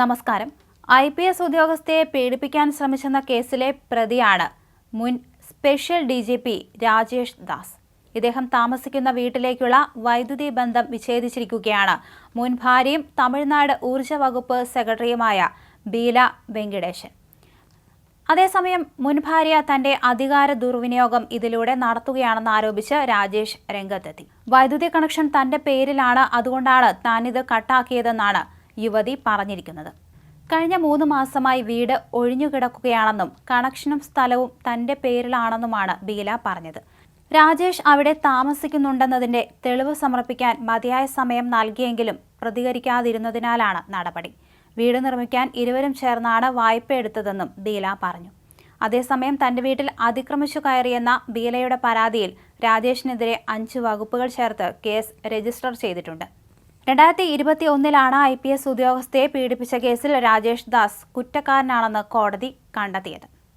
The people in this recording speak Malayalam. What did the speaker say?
നമസ്കാരം. ഐ പി എസ് ഉദ്യോഗസ്ഥയെ പീഡിപ്പിക്കാൻ ശ്രമിച്ചെന്ന കേസിലെ പ്രതിയാണ് മുൻ special D G P Rajesh Das. ഇദ്ദേഹം താമസിക്കുന്ന വീട്ടിലേക്കുള്ള വൈദ്യുതി ബന്ധം വിച്ഛേദിച്ചിരിക്കുകയാണ്. മുൻ ഭാര്യയും തമിഴ്നാട് ഊർജ വകുപ്പ് സെക്രട്ടറിയുമായ ബീല വെങ്കിടേശൻ. അതേസമയം മുൻ ഭാര്യ തന്റെ അധികാര ദുർവിനിയോഗം ഇതിലൂടെ നടത്തുകയാണെന്ന് ആരോപിച്ച് രാജേഷ് രംഗത്തെത്തി. വൈദ്യുതി കണക്ഷൻ തന്റെ പേരിലാണ് അതുകൊണ്ടാണ് താനിത് കട്ടാക്കിയതെന്നാണ് യുവതി പറഞ്ഞിരിക്കുന്നത്. കഴിഞ്ഞ മൂന്ന് മാസമായി വീട് ഒഴിഞ്ഞുകിടക്കുകയാണെന്നും കണക്ഷനും സ്ഥലവും തന്റെ പേരിലാണെന്നുമാണ് ബീല പറഞ്ഞത്. രാജേഷ് അവിടെ താമസിക്കുന്നുണ്ടെന്നതിന്റെ തെളിവ് സമർപ്പിക്കാൻ മതിയായ സമയം നൽകിയെങ്കിലും പ്രതികരിക്കാതിരുന്നതിനാലാണ് നടപടി. വീട് നിർമ്മിക്കാൻ ഇരുവരും ചേർന്നാണ് വായ്പ എടുത്തതെന്നും ബീല പറഞ്ഞു. അതേസമയം തന്റെ വീട്ടിൽ അതിക്രമിച്ചു കയറിയെന്ന ബീലയുടെ പരാതിയിൽ രാജേഷിനെതിരെ അഞ്ച് വകുപ്പുകൾ ചേർത്ത് കേസ് രജിസ്റ്റർ ചെയ്തിട്ടുണ്ട്. രണ്ടായിരത്തി ഇരുപത്തി ഒന്നിലാണ് ഐ പി എസ് ഉദ്യോഗസ്ഥയെ പീഡിപ്പിച്ച കേസിൽ രാജേഷ് ദാസ് കുറ്റക്കാരനാണെന്ന് കോടതി കണ്ടെത്തിയത്.